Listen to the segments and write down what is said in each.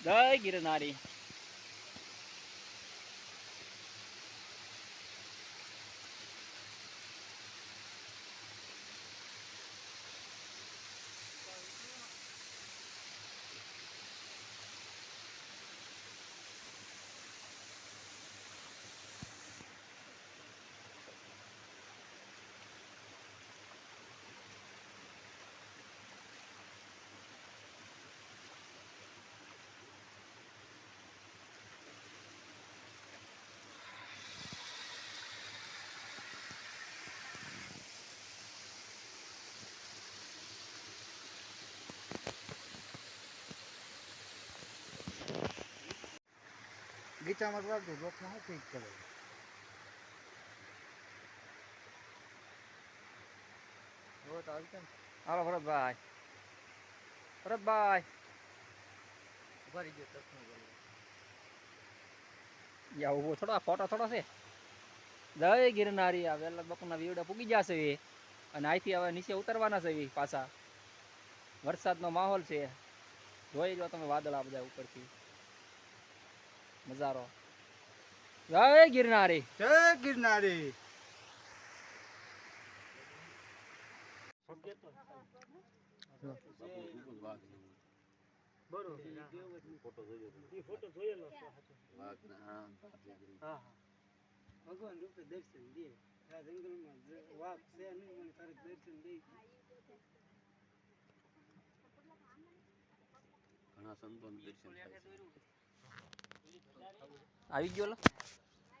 જય ગિરનારી ગીતામાં તો વાગતું લોકમાં શું ઠીક કરે. જો તો આવી કેમ હાલો, ભરતભાઈ. ભરતભાઈ. ઊભા રહી ગયો તસનો ગયો યા, ઊભો થોડો, આ ફોટો થોડો છે. જય ગિરનારી, આ વેલા બપોરના વીવડા પૂગી જશે એ અને અહીંથી હવે નીચે ઉતરવાના છે એ પાછા. વરસાદનો માહોલ છે. જોઈ જો તમે વાદળા બધા ઉપરથી. નજારો જય ગિરનારી. જય ગિરનારી. ભગવાન રૂપે દર્શન દે આ જંગલમાં વાઘ છે નહીં તારે દર્શન દે ઘણા સંતો દર્શન થાય છે. આવી ગયો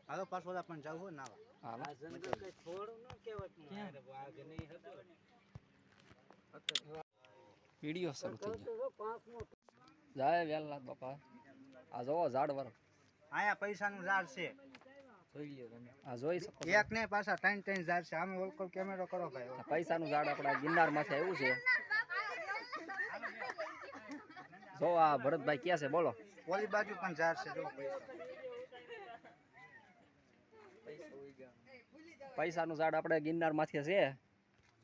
હાલો પાછો પણ જવું હોય ના હાલો. આ જંગલ કઈ થોડું ન કહેવાય વાઘ નહીં હતો. વીડિયો શરૂ થઈ ગયો જય વેલા બાપા. આ જોવો ઝાડ વર અહીંયા પૈસાનું ઝાડ છે. આ જોઈ શકો એક ને પાછા ત્રણ ત્રણ ઝાડ છે. આમે ઓલકોલ કેમેરો કરો ભાઈ. પૈસાનું ઝાડ આપણા ગિરનારમાંથી આવ્યું છે. જો આ ભરતભાઈ ક્યાં છે બોલો. ઓલી બાજુ પણ ઝાડ છે જો પૈસા. પૈસાનું ઝાડ આપણે ગિરનારમાંથી છે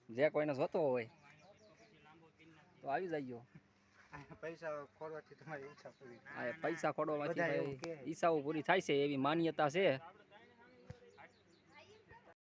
જે કોઈને જોતો હોય તો આવી જાય પૈસા ખોરવાથી તમારી ઈચ્છા પૂરી. પૈસા કહે. ઈચ્છાઓ પૂરી થાય છે એવી માન્યતા છે.